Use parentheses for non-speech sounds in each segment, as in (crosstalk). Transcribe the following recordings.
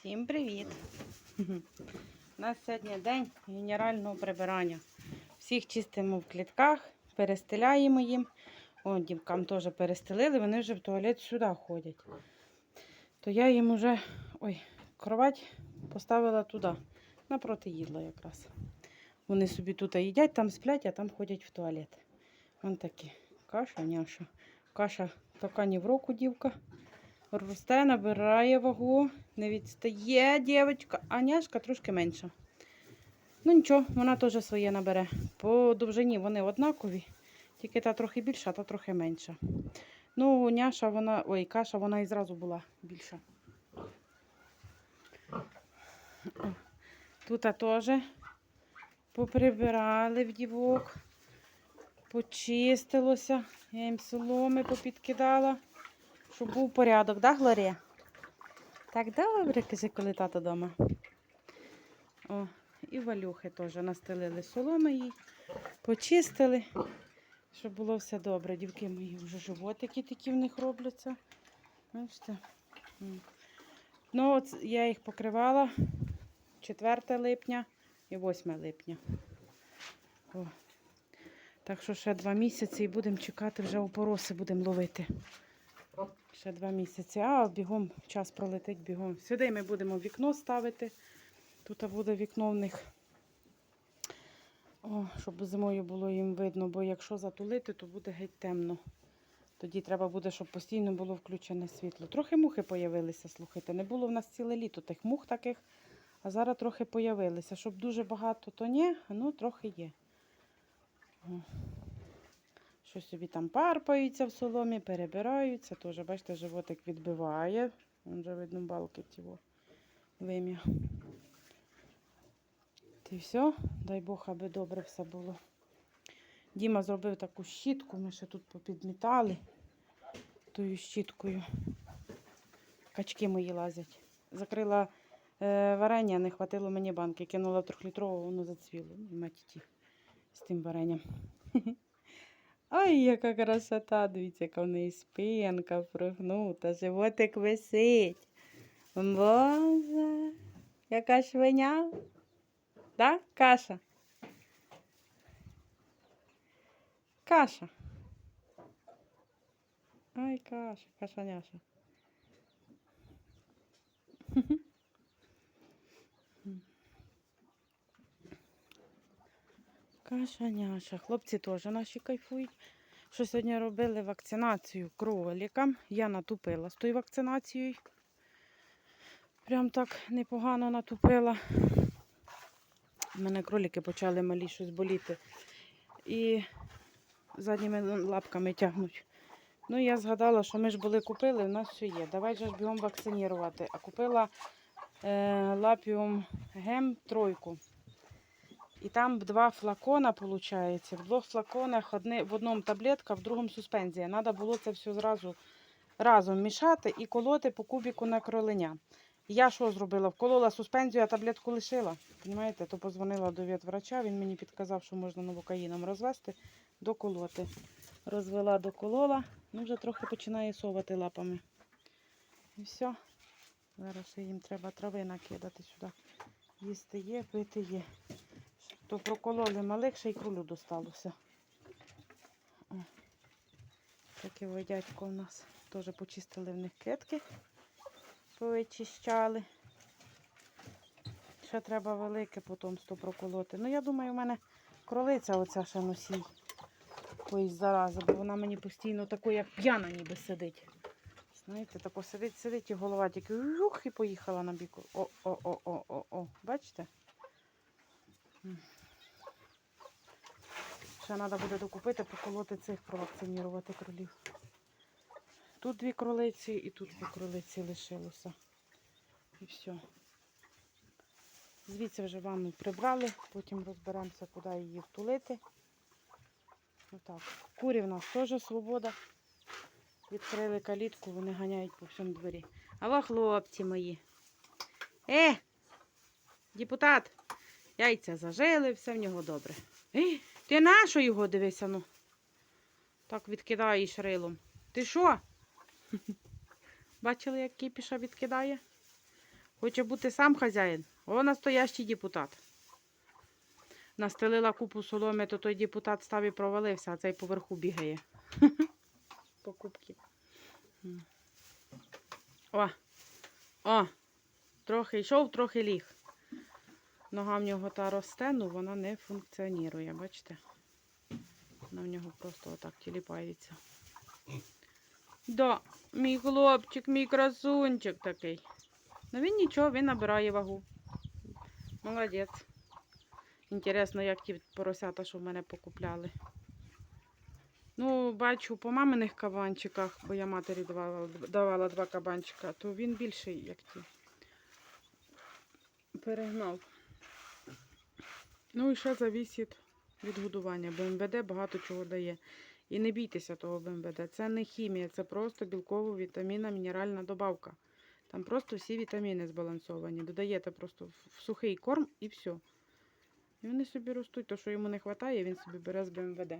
Всім привіт! У нас сьогодні день генерального прибирання. Всіх чистимо в клітках, перестеляємо їм. О, дівкам теж перестелили, вони вже в туалет сюди ходять. То я їм уже ой, кровать поставила туди, напроти їдла якраз. Вони собі тут їдять, там сплять, а там ходять в туалет. Вон такі. Каша, няша. Каша така ні в року дівка. Росте, набирає вагу, не відстає дівчинка, а няшка трошки менша. Ну нічого, вона теж своє набере. По довжині вони однакові, тільки та трохи більша, та трохи менша. Ну, няша, вона, ой, каша, вона і зразу була більша. Тут теж поприбирали в дівок, почистилося. Я їм соломи попідкидала. Щоб був порядок, да, Глорія? Так добре, каже, коли тато вдома. О, і валюхи теж настелили соломи їй, почистили, щоб було все добре. Дівки мої вже животики такі в них робляться. Бачите? Ну, от я їх покривала 4 липня і 8 липня. О. Так що ще два місяці і будемо чекати, вже опороси будемо ловити. Ще два місяці. А бігом час пролетить бігом. Сюди ми будемо вікно ставити. Тут буде вікно в них. О, щоб зимою було їм видно, бо якщо затулити, то буде геть темно. Тоді треба буде, щоб постійно було включене світло. Трохи мухи появилися, слухайте. Не було в нас ціле літо тих мух таких, а зараз трохи появилися. Щоб дуже багато, то ні, ну трохи є. О. Що собі там парпаються в соломі, перебираються. Теж, бачите, животик відбиває. Вон вже видно балки цього вим'я. Ти все, дай Бог, аби добре все було. Діма зробив таку щітку, ми ще тут попідмітали тою щіткою. Качки мої лазять. Закрила е, варення, не хватило мені банки. Кинула трьохлітрову, воно зацвіло. Ну, Матіті з тим варенням. (laughs) Ой, яка красота, дивіться, яка в неї спинка прогнута, животик висить. Боже, яка швиня. Да? Каша. Каша. Ой, каша, каша-няша. (laughs) Каша-няша. Хлопці теж наші кайфують. Що сьогодні робили вакцинацію кроликам. Я натупила з тою вакцинацією. Прям так непогано натупила. У мене кролики почали малі щось боліти. І задніми лапками тягнуть. Ну, я згадала, що ми ж були купили, у нас все є. Давай же ж бігом вакцинувати. А купила е, лапіум гем тройку. І там два флакона, виходить. В двох флаконах одне, в одному таблетка, в другому суспензія. Треба було це все зразу разом мішати і колоти по кубіку на кроленя. Я що зробила? Вколола суспензію, а таблетку лишила. Понимаєте? То позвонила до ветврача, він мені підказав, що можна новокаїном розвести, доколоти. Розвела, доколола, ну вже трохи починає совати лапами. І все. Зараз їм треба трави накидати сюди. Їсти є, пити є. То прокололи малих, ще й крулю досталося. О, Таке ой, дядько у нас. Теж почистили в них клітки, повичищали. Ще треба велике потомство проколоти. Ну, я думаю, у мене кролиця оця ще носій. Якоїсь зарази, бо вона мені постійно такою, як п'яна ніби сидить. Знаєте, тако сидить, сидить і голова тільки ух, і поїхала на бік. О, о, о, о, о, о. Бачите? Ще треба буде докупити, поколоти цих, провакцинувати кролів. Тут дві кролиці і тут дві кролиці лишилося. І все. Звідси вже ванну прибрали, потім розберемося, куди її втулити. Отак. Курі в нас теж свобода. Відкрили калітку, вони ганяють по всьому дворі. А во хлопці мої. Е! Депутат! Яйця зажили, все в нього добре. Ти на що його дивися, ну? Так відкидаєш рилом. Ти що? Бачили, як кіпіша відкидає? Хоче бути сам хазяїн. О, настоящий депутат. Настелила купу соломи, то той депутат став і провалився, а цей поверху бігає. (laughs) Покупки. О! О! Трохи йшов, трохи ліг. Нога в нього та росте, ну вона не функціонує, бачите? Вона в нього просто отак тіліпається. Да, мій хлопчик, мій красунчик такий. Ну він нічого, він набирає вагу. Молодець. Інтересно, як ті поросята, що в мене покупляли. Ну, бачу, по маминих кабанчиках, бо я матері давала, давала два кабанчика, то він більший, як ті. Перегнав. Ну і ще завісить від годування. БМВД багато чого дає. І не бійтеся того БМВД. Це не хімія, це просто білково вітамінна мінеральна добавка. Там просто всі вітаміни збалансовані. Додаєте просто в сухий корм і все. І вони собі ростуть. То, що йому не вистачає, він собі бере з БМВД.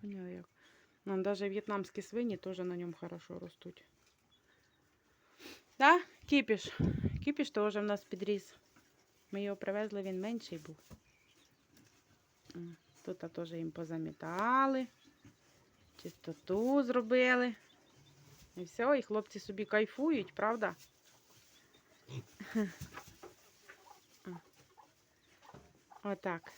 Поняли як. Ну, навіть в'єтнамські свині теж на ньому хорошо ростуть. Да? Кіпіш. Кіпіш теж в нас підріс. Ми його привезли, він менший був. Тут теж їм позамітали. Чистоту зробили. І все, і хлопці собі кайфують, правда? Отак.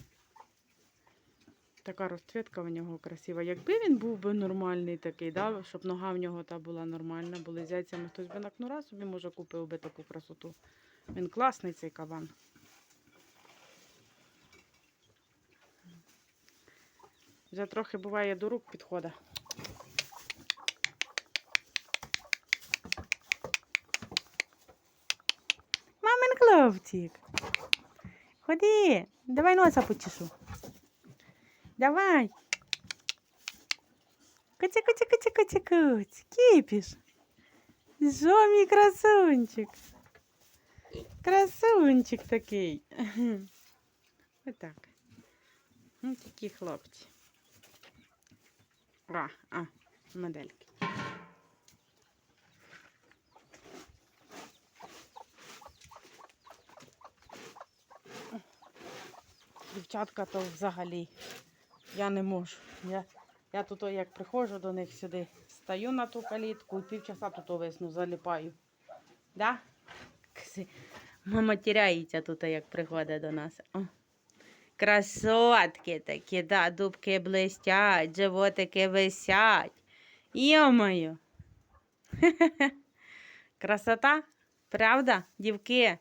Така розцвітка в нього красива. Якби він був би нормальний такий, да, щоб нога в нього та була нормальна, були з яйцями, хтось би на кнура собі може купив би таку красоту. Він класний цей кабан. Вже трохи буває до рук підходить. Мамин хлопчик. Ходи, давай носа почешу. Давай. Куці, куці, куці, куці, куці. Кипіш. Що красунчик? Красунчик такий. Отак. Ну, такі хлопці. А, а, модельки. Дівчатка то взагалі. Я не можу. Я, я тут, як приходжу до них сюди, стаю на ту калітку і півчаса тут весну заліпаю. Да? Мама тіряється тут, як приходить до нас. О. Красотки такі, да, дубки блистять, животики висять. Йо-моє. (laughs) Красота? Правда, дівки?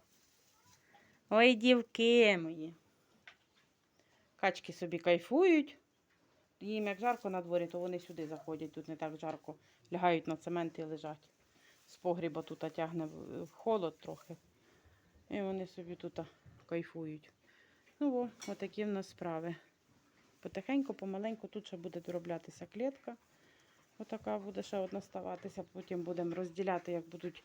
Ой, дівки мої. Качки собі кайфують. Їм як жарко на дворі, то вони сюди заходять, тут не так жарко. Лягають на цемент і лежать. З погріба тут тягне холод трохи. І вони собі тут кайфують. Ну, о, отакі в нас справи. Потихеньку, помаленьку тут ще буде дороблятися клітка. Отака буде ще одна ставатися. Потім будемо розділяти, як будуть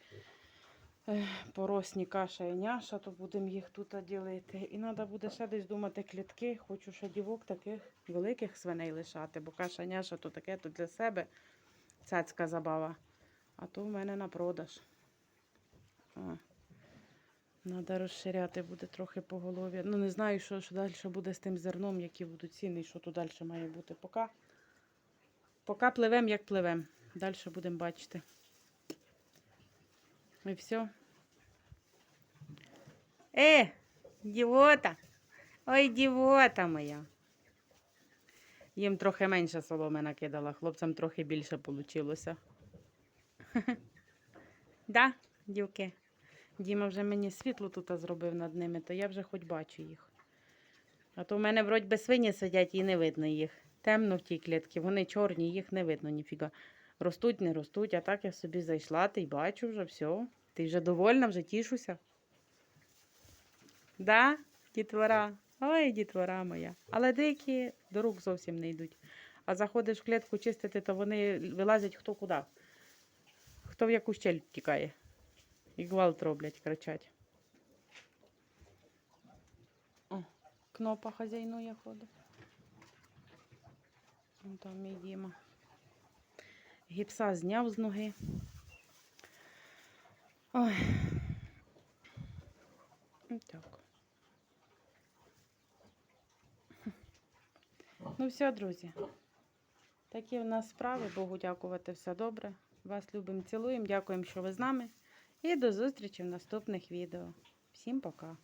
е, поросні каша і няша, то будемо їх тут ділити. І треба буде ще десь думати клітки. Хочу ще дівок таких великих свиней лишати, бо каша няша то таке то для себе цяцька забава. А то в мене на продаж. О. Треба розширяти буде трохи по голові. Ну, не знаю, що, що далі буде з тим зерном, які будуть ціни, що тут далі має бути. Поки, поки пливем, як пливем. Далі будемо бачити. І все. Е, дівота. Ой, дівота моя. Їм трохи менше соломи накидала, хлопцям трохи більше вийшло. (laughs) Да, дівки? Діма вже мені світло тут зробив над ними, то я вже хоч бачу їх. А то в мене вроді би свині сидять і не видно їх. Темно в тій клітці, вони чорні, їх не видно ніфіга. Ростуть, не ростуть, а так я собі зайшла, ти й бачу вже все. Ти вже довольна, вже тішуся. Да, дітвора? Ой, дітвора моя. Але деякі до рук зовсім не йдуть. А заходиш в клітку чистити, то вони вилазять хто куди. Хто в яку щель тікає. І гвалт роблять, кричать. О, кнопа хазяйнує ходить. Вон Там мій Діма. Гіпса зняв з ноги. Ой. Так. Ну все, друзі. Такі в нас справи. Богу дякувати, все добре. Вас любимо, цілуємо. Дякуємо, що ви з нами. І до зустрічі в наступних відео. Всім пока!